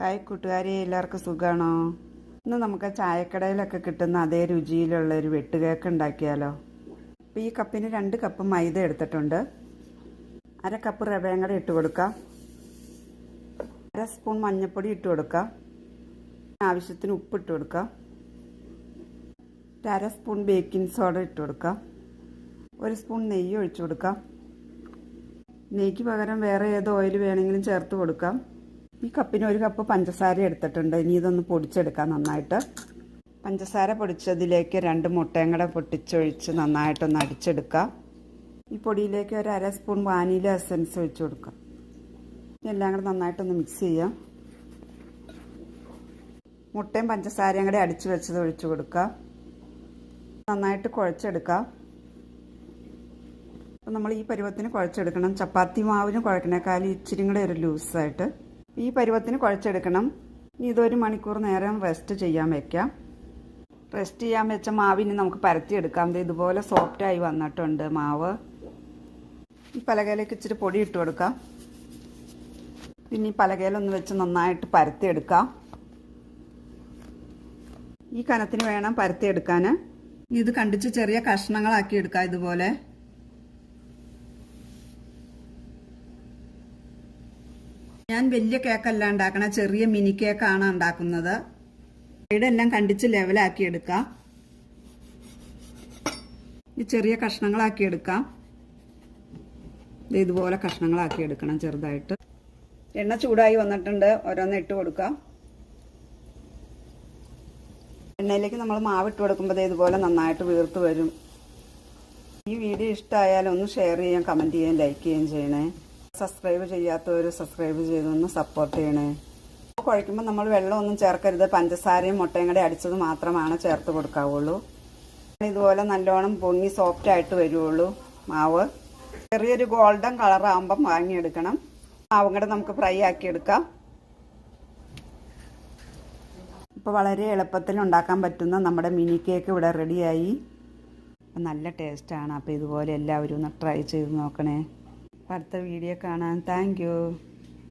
Hi കൂട്ടുകാരെ എല്ലാവർക്കും സുഖമാണോ ഇന്ന് നമുക്ക് ചായക്കടയിലൊക്കെ കിട്ടുന്ന അതേ രുചിയിലുള്ള ഒരു വെട്ടുകേക്ക് ഉണ്ടാക്കിയാലോ? അപ്പോൾ ഈ കപ്പിന് രണ്ട് കപ്പ് മൈദ എടുത്തിട്ടുണ്ട്. അര കപ്പ് റവയും കൂടെ ഇട്ട് കൊടുക്കാം. അര സ്പൂൺ മഞ്ഞൾപ്പൊടി ഇട്ട് കൊടുക്കാം. ആവശ്യത്തിന് ഉപ്പ് ഇട്ട് കൊടുക്കാം. അര സ്പൂൺ ബേക്കിംഗ് സോഡ ഇട്ട് കൊടുക്കാം. ഒരു സ്പൂൺ നെയ്യ് ഒഴിച്ചു കൊടുക്കാം. നെയ്ക്ക് പകരം വേറെ ഏത് ഓയിൽ വേണമെങ്കിലും ചേർത്ത് കൊടുക്കാം. ഈ കപ്പിന് ഒരു കപ്പ് പഞ്ചസാര എടുത്തിട്ടുണ്ട്. ഇനി ഇതൊന്ന് പൊടിച്ചെടുക്കാം നന്നായിട്ട്. പഞ്ചസാര പൊടിച്ചതിലേക്ക് രണ്ട് മുട്ടയും കൂടെ പൊട്ടിച്ചൊഴിച്ച് നന്നായിട്ടൊന്ന് അടിച്ചെടുക്കുക ഈ പൊടിയിലേക്ക് ഒരു അര സ്പൂൺ വാനില എസൻസ് ഒഴിച്ചു കൊടുക്കാം. എല്ലാം കൂടെ നന്നായിട്ടൊന്ന് മിക്സ് ചെയ്യാം. മുട്ടയും പഞ്ചസാരയും കൂടെ അടിച്ചു വെച്ചത് ഒഴിച്ചു കൊടുക്കാം. നന്നായിട്ട് കുഴച്ചെടുക്കാം. അപ്പം നമ്മൾ ഈ പരുവത്തിന് കുഴച്ചെടുക്കണം. ചപ്പാത്തി മാവിന് കുഴക്കണേക്കാളും ഇച്ചിരി കൂടെ ഒരു ലൂസായിട്ട്. ഈ പരുവത്തിന് കുഴച്ചെടുക്കണം. ഇനി ഇതൊരു മണിക്കൂർ നേരം റെസ്റ്റ് ചെയ്യാൻ വെക്കാം. റെസ്റ്റ് ചെയ്യാൻ വെച്ച മാവിന് നമുക്ക് പരത്തിയെടുക്കാം. ഇതുപോലെ സോഫ്റ്റായി വന്നിട്ടുണ്ട് മാവ്. ഈ പലകയിലേക്ക് ഇച്ചിരി പൊടി ഇട്ട് കൊടുക്കാം. പിന്നെ ഈ പലകയിലൊന്ന് വെച്ച് നന്നായിട്ട് പരത്തിയെടുക്കാം. ഈ കനത്തിന് വേണം പരത്തിയെടുക്കാൻ ഇത് കണ്ടിച്ച് ചെറിയ കഷ്ണങ്ങളാക്കി എടുക്കാം ഇതുപോലെ. ഞാൻ വലിയ കേക്കല്ല ഉണ്ടാക്കണ ചെറിയ മിനി കേക്കാണ് ഉണ്ടാക്കുന്നത്. ഇതെല്ലാം കണ്ടിച്ച് ലെവലാക്കി എടുക്കാം. ഈ ചെറിയ കഷ്ണങ്ങളാക്കി എടുക്കാം. ഇതുപോലെ കഷ്ണങ്ങളാക്കി എടുക്കണം ചെറുതായിട്ട്. എണ്ണ ചൂടായി വന്നിട്ടുണ്ട്. ഓരോന്ന് ഇട്ട് കൊടുക്കാം. എണ്ണയിലേക്ക് നമ്മൾ മാവ് ഇട്ട് കൊടുക്കുമ്പോൾ ഇതുപോലെ നന്നായിട്ട് വീർത്ത് വരും. ഈ വീഡിയോ ഇഷ്ടമായാലും ഒന്ന് ഷെയർ ചെയ്യാം കമന്റ് ചെയ്യാം ലൈക്ക് ചെയ്യുകയും ചെയ്യണേ. സബ്സ്ക്രൈബ് ചെയ്യാത്തവർ സബ്സ്ക്രൈബ് ചെയ്തൊന്ന് സപ്പോർട്ട് ചെയ്യണേ. കുഴയ്ക്കുമ്പോൾ നമ്മൾ വെള്ളമൊന്നും ചേർക്കരുത്. പഞ്ചസാരയും മുട്ടയും കൂടെ അടിച്ചത് മാത്രമാണ് ചേർത്ത് കൊടുക്കാവുള്ളൂ. ഇതുപോലെ നല്ലോണം പൊങ്ങി സോഫ്റ്റ് ആയിട്ട് വരുള്ളൂ മാവ്. ചെറിയൊരു ഗോൾഡൻ കളർ ആകുമ്പം വാങ്ങിയെടുക്കണം. മാവും കൂടെ നമുക്ക് ഫ്രൈ ആക്കി എടുക്കാം. ഇപ്പോൾ വളരെ എളുപ്പത്തിൽ ഉണ്ടാക്കാൻ പറ്റുന്ന നമ്മുടെ മിനി കേക്ക് ഇവിടെ റെഡിയായി നല്ല ടേസ്റ്റാണ് അപ്പോൾ ഇതുപോലെ എല്ലാവരും ഒന്ന് ട്രൈ ചെയ്ത് നോക്കണേ. അടുത്ത വീഡിയോ കാണാൻ താങ്ക്